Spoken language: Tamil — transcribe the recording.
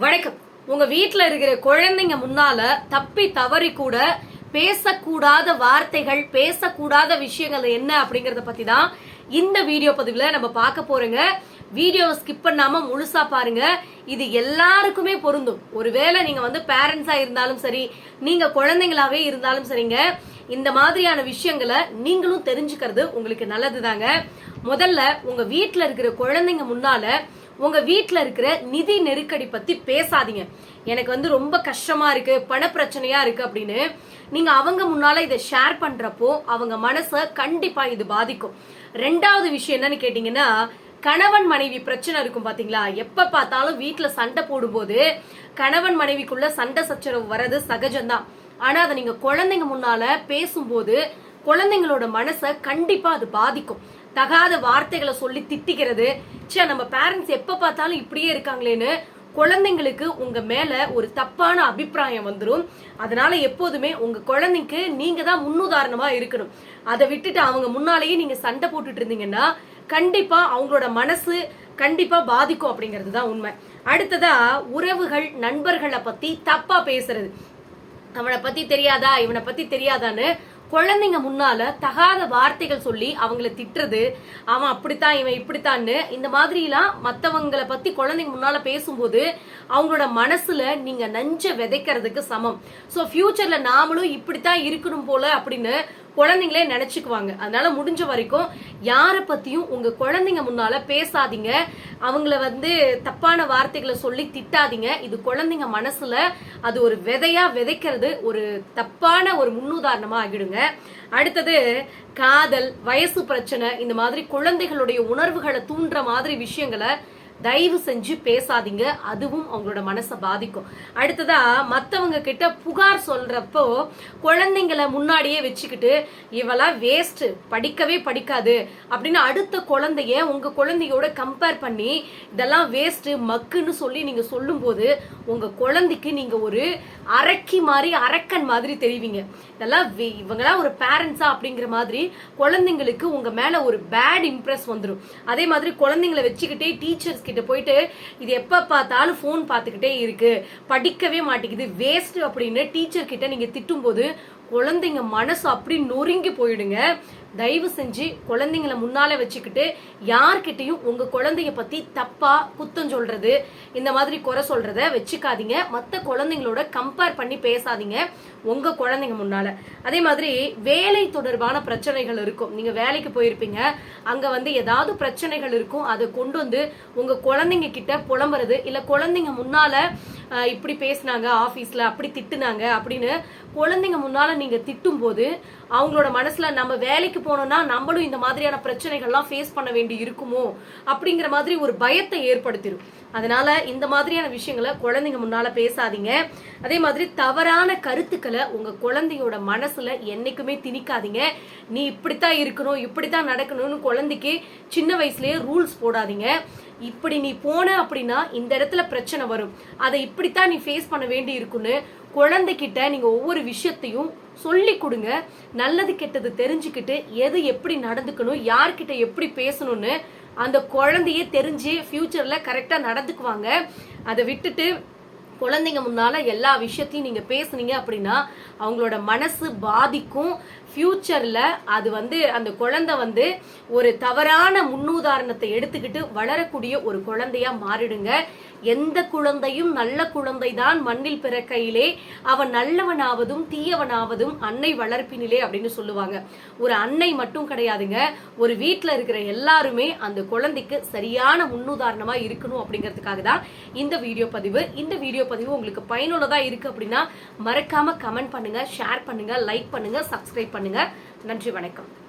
வணக்கம். உங்க வீட்டில் இருக்கிற குழந்தைங்க முன்னால தப்பி தவறி கூட பேசக்கூடாத வார்த்தைகள் பேசக்கூடாத விஷயங்கள் என்ன அப்படிங்கறத பத்தி தான் இந்த வீடியோ பதிவுல நம்ம பார்க்க போறோங்க. வீடியோவை ஸ்கிப் பண்ணாம முழுசா பாருங்க. இது எல்லாருக்குமே பொருந்தும். ஒருவேளை நீங்க வந்து பேரண்ட்ஸா இருந்தாலும் சரி நீங்க குழந்தைங்களாவே இருந்தாலும் சரிங்க இந்த மாதிரியான விஷயங்களை நீங்களும் தெரிஞ்சுக்கிறது உங்களுக்கு நல்லதுதாங்க. முதல்ல உங்க வீட்டில் இருக்கிற குழந்தைங்க முன்னால உங்க வீட்டில் இருக்கிற நிதி நெருக்கடி பத்தி பேசாதீங்க. எனக்கு வந்து ரொம்ப கஷ்டமா இருக்கு பண பிரச்சனையா இருக்கு அப்படின்னு நீங்க அவங்க முன்னால இதை ஷேர் பண்றப்போ அவங்க மனசை கண்டிப்பா இது பாதிக்கும். ரெண்டாவது விஷயம் என்னன்னு கேட்டீங்கன்னா கணவன் மனைவி பிரச்சனை இருக்கும் பாத்தீங்களா? எப்ப பார்த்தாலும் வீட்டுல சண்டை போடும்போது கணவன் மனைவிக்குள்ள சண்டை சச்சரவு வர்றது சகஜம்தான். ஆனா அதை நீங்க குழந்தைங்க முன்னால பேசும்போது குழந்தைங்களோட மனசை கண்டிப்பா அது பாதிக்கும். தகாத வார்த்தைகளை சொல்லி திட்டிக்கிறது ச்சே நம்ம பேரண்ட்ஸ் எப்போ பார்த்தாலும் இப்படியே இருக்காங்களேன்னு குழந்தைங்களுக்கு உங்க மேல ஒரு தப்பான அபிப்பிராயம் வந்துடும் அதனால எப்போதுமே உங்க குழந்தைக்கு நீங்க தான் முன்னுதாரணமா இருக்கணும். அதை விட்டுட்டு அவங்க முன்னாலேயே நீங்க சண்டை போட்டுட்டு இருந்தீங்கன்னா கண்டிப்பா அவங்களோட மனசு கண்டிப்பா பாதிக்கும் அப்படிங்கிறது தான் உண்மை. அடுத்ததா உறவுகள் நண்பர்களை பத்தி தப்பா பேசுறது. அவனை பத்தி தெரியாதா? இவனை பத்தி தெரியாதான்னு குழந்தைங்க முன்னால தகாத வார்த்தைகள் சொல்லி அவங்கள திட்டுறது அவன் அப்படித்தான் இவன் இப்படித்தான்னு இந்த மாதிரிலாம் மற்றவங்களை பத்தி குழந்தைங்க முன்னால பேசும்போது அவங்களோட மனசுல நீங்க நஞ்ச விதைக்கிறதுக்கு சமம். ஸோ ஃபியூச்சர்ல நாமளும் இப்படித்தான் இருக்கணும் போல அப்படின்னு குழந்தைங்களே நினைச்சுக்குவாங்க. அதனால முடிஞ்ச வரைக்கும் யாரை பத்தியும் உங்க குழந்தைங்க முன்னால பேசாதீங்க. அவங்கள வந்து தப்பான வார்த்தைகளை சொல்லி திட்டாதீங்க. இது குழந்தைங்க மனசுல அது ஒரு விதையா விதைக்கிறது ஒரு தப்பான ஒரு முன்னுதாரணமா ஆகிடுங்க. அடுத்தது காதல் வயசு பிரச்சனை இந்த மாதிரி குழந்தைகளுடைய உணர்வுகளை தூண்டுற மாதிரி விஷயங்களை தயவு செஞ்சு பேசாதீங்க. அதுவும் அவங்களோட மனசை பாதிக்கும். அடுத்ததா மற்றவங்க கிட்ட புகார் சொல்றப்போ குழந்தைங்களை முன்னாடியே வச்சுக்கிட்டு இவெல்லாம் வேஸ்ட் படிக்கவே படிக்காது. அப்படின்னு அடுத்த குழந்தைய உங்க குழந்தையோட கம்பேர் பண்ணி இதெல்லாம் வேஸ்ட் மக்குன்னு சொல்லி நீங்க சொல்லும்போது உங்க குழந்தைக்கு நீங்க ஒரு அரக்கி மாதிரி அரக்கன் மாதிரி தெரிவிங்க. இதெல்லாம் இவங்களாம் ஒரு பேரண்ட்ஸா அப்படிங்கிற மாதிரி குழந்தைங்களுக்கு உங்க மேல ஒரு பேட் இம்ப்ரெஸ் வந்துடும் அதே மாதிரி குழந்தைங்களை வச்சுக்கிட்டே டீச்சர்ஸ் கிட்ட போயிட்டு இது எப்ப பார்த்தாலும் ஃபோன் பார்த்துக்கிட்டே இருக்கு. படிக்கவே மாட்டேங்குது. வேஸ்ட் அப்படின்னு டீச்சர் கிட்ட நீங்க திட்டும்போது குழந்தைங்க மனசு அப்படி நொறுங்கி போயிடுங்க. தயவு செஞ்சு குழந்தைங்கள முன்னால வச்சுக்கிட்டு யார்கிட்டையும் உங்க குழந்தைய பத்தி தப்பா குத்தம் சொல்றது இந்த மாதிரி குறை சொல்றத வச்சுக்காதீங்க. மற்ற குழந்தைங்களோட கம்பேர் பண்ணி பேசாதீங்க உங்க குழந்தைங்க முன்னால. அதே மாதிரி வேலை தொடர்பான பிரச்சனைகள் இருக்கும். நீங்க வேலைக்கு போயிருப்பீங்க. அங்க வந்து ஏதாவது பிரச்சனைகள் இருக்கும். அதை கொண்டு வந்து உங்க குழந்தைங்க கிட்ட புலம்புறது இல்ல குழந்தைங்க முன்னால இப்படி பேசினாங்க ஆஃபீஸில் அப்படி திட்டுனாங்க அப்படின்னு குழந்தைங்க முன்னால் நீங்கள் திட்டும் போது அவங்களோட மனசில் நம்ம வேலைக்கு போனோம்னா நம்மளும் இந்த மாதிரியான பிரச்சனைகள்லாம் ஃபேஸ் பண்ண வேண்டி இருக்குமோ அப்படிங்கிற மாதிரி ஒரு பயத்தை ஏற்படுத்திடும் அதனால இந்த மாதிரியான விஷயங்களை குழந்தைங்க முன்னால பேசாதீங்க. அதே மாதிரி தவறான கருத்துக்களை உங்க குழந்தையோட மனசுல என்னைக்குமே திணிக்காதீங்க. நீ இப்படித்தான் இருக்கணும் இப்படித்தான் நடக்கணும்னு குழந்தைக்கு சின்ன வயசுலயே ரூல்ஸ் போடாதீங்க. இப்படி நீ போன அப்படின்னா இந்த இடத்துல பிரச்சனை வரும். அதை இப்படித்தான் நீ ஃபேஸ் பண்ண வேண்டி இருக்குன்னு குழந்தைகிட்ட நீங்கள் ஒவ்வொரு விஷயத்தையும் சொல்லி கொடுங்க. நல்லது கெட்டது தெரிஞ்சுக்கிட்டு எது எப்படி நடந்துக்கணும் யார்கிட்ட எப்படி பேசணும்னு அந்த குழந்தையே தெரிஞ்சு ஃப்யூச்சரில் கரெக்டாக நடந்துக்குவாங்க. அதை விட்டுட்டு குழந்தைங்க முன்னால் எல்லா விஷயத்தையும் நீங்கள் பேசுனீங்க அப்படின்னா அவங்களோட மனசு பாதிக்கும். ஃப்யூச்சரில் அது வந்து அந்த குழந்தை வந்து ஒரு தவறான முன்னுதாரணத்தை எடுத்துக்கிட்டு வளரக்கூடிய ஒரு குழந்தையா மாறிடுங்க. எந்த குழந்தையும் நல்ல குழந்தை தான் மண்ணில் பிறக்கையிலே. அவன் நல்லவனாவதும் தீயவனாவதும் அன்னை வளர்ப்பினிலே அப்படின்னு சொல்லுவாங்க. ஒரு அன்னை மட்டும் கிடையாதுங்க. ஒரு வீட்டில் இருக்கிற எல்லாருமே அந்த குழந்தைக்கு சரியான முன்னுதாரணமா இருக்கணும் அப்படிங்கிறதுக்காக தான் இந்த வீடியோ பதிவு. இந்த வீடியோ பதிவு உங்களுக்கு பயனுள்ளதா இருக்கு அப்படின்னா மறக்காம கமெண்ட் பண்ணுங்க ஷேர் பண்ணுங்க லைக் பண்ணுங்க சப்ஸ்கிரைப் பண்ணுங்க. நன்றி வணக்கம்.